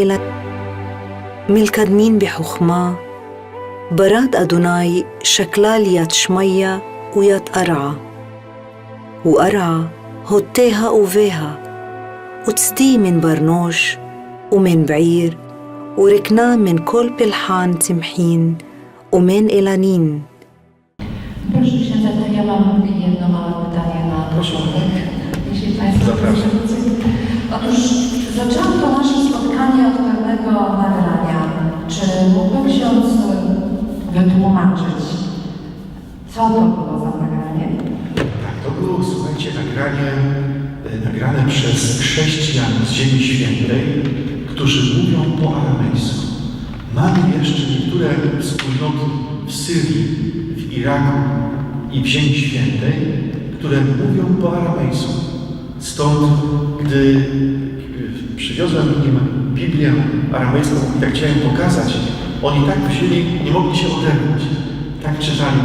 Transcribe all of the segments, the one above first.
إلى ملكدمين بحخمة براد أدوناي شكلال يات شمية ويات أرعى وأرعى هتيها وفيها وتسدي من برنوش ومن بعير وركنان من كل بلحان تمحين ومن إلانين Proszę księdza, to ja mam jedno małe pytanie na początek. Jeśli Państwo Zapraszam. pozwolicie. Otóż zaczęłam to nasze od pewnego nagrania. Czy mógłby ksiądz wytłumaczyć, co to było za nagranie? Tak, to było, słuchajcie, nagranie, e, nagrane przez chrześcijan z Ziemi Świętej, którzy mówią po aramejsku. Mamy jeszcze niektóre wspólnoty w Syrii, w Iraku i w Ziemi Świętej, które mówią po aramejsku. Stąd, gdy przywiozłem im Biblię aramejską i tak chciałem pokazać, oni tak wzięli, nie mogli się oderwać. Tak czytali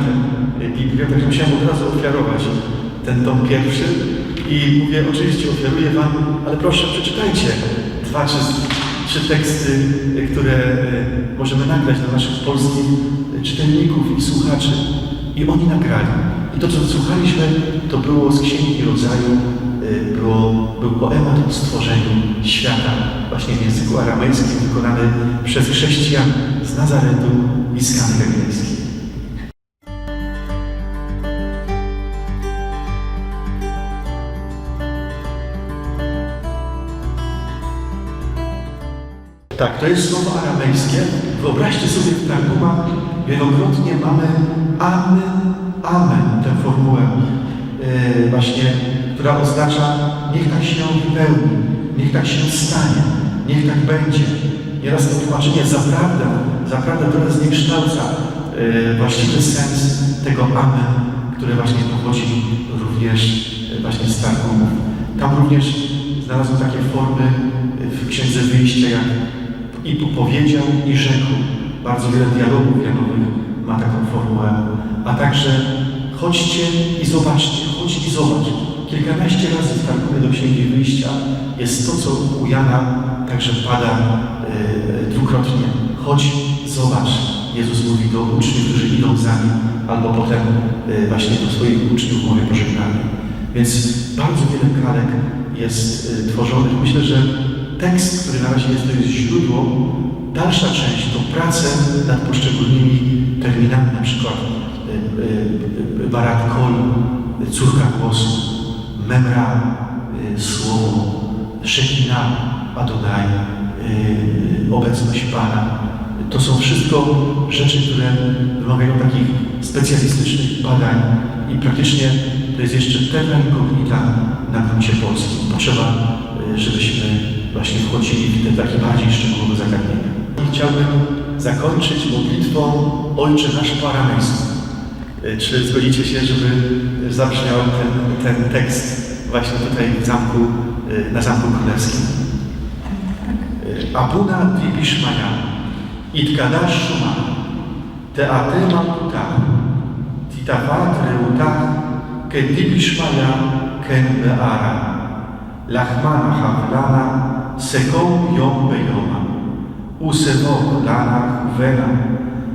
tę Biblię, także musiałem od razu ofiarować ten dom pierwszy i mówię, oczywiście ofiaruję Wam, ale proszę przeczytajcie dwa czy trzy teksty, y, które y, możemy nagrać dla naszych polskich czytelników i słuchaczy. I oni nagrali. I to, co słuchaliśmy, to było z Księgi Rodzaju, było, był poemat o stworzeniu świata, właśnie w języku aramejskim, wykonany przez chrześcijan z Nazaretu i z. Tak, to jest słowo aramejskie. Wyobraźcie sobie w Targumach wielokrotnie mamy amen, amen, tę formułę yy, właśnie, która oznacza niech tak się wypełni, niech tak się stanie, niech tak będzie. Nieraz to tłumaczenie zaprawdę, zaprawdę trochę zniekształca yy, właściwy sens tego amen, które właśnie pochodzi również yy, właśnie z Targumów. Tam również znalazłem takie formy w Księdze Wyjścia, jak i powiedział, i rzekł. Bardzo wiele dialogów Janowych ma taką formułę. A także chodźcie i zobaczcie, chodź i zobacz. Kilkanaście razy w Targumie do Księgi Wyjścia jest to, co u Jana także pada e, dwukrotnie. Chodź, zobacz. Jezus mówi do uczniów, którzy idą za nim, albo potem e, właśnie do swoich uczniów w mowie pożegnalnej. Więc bardzo wiele kalek jest e, tworzonych. Myślę, że tekst, który na razie jest, to jest źródło. Dalsza część to prace nad poszczególnymi terminami, na przykład y, y, y, barat kol, y, córka głosu, memra, y, słowo, szekina, Adonai, y, obecność Pana. To są wszystko rzeczy, które wymagają takich specjalistycznych badań i praktycznie to jest jeszcze terra incognita na gruncie polskim. Potrzeba, y, żebyśmy właśnie wchodzili w te takie bardziej szczegółowe zagadnienia. I chciałbym zakończyć modlitwą Ojcze nasz. Y, Czy zgodzicie się, żeby zabrzmiał ten, ten tekst właśnie tutaj w zamku, y, na Zamku Królewskim? Y, Abuna Dibishmaya, Itkadash Shuma, Teatema Putah, Titafat Reutah, Kedibishmaya Ken Be'ara, Lachmana Havlana, Sekom Yom Beyoma, Usevok Lana Vena,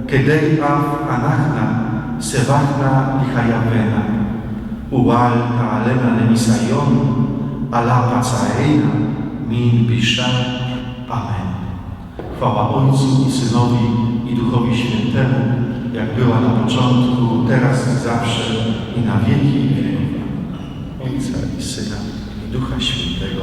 Kedei Av Anachna, Sevachna Lichayavena, Uwal Ta'alena Lenisayon, Ala Pacaeina, Min Bisha, Amen. Chwała Ojcu i Synowi i Duchowi Świętemu, jak była na początku, teraz i zawsze i na wieki wieków. Ojca i Syna i Ducha Świętego.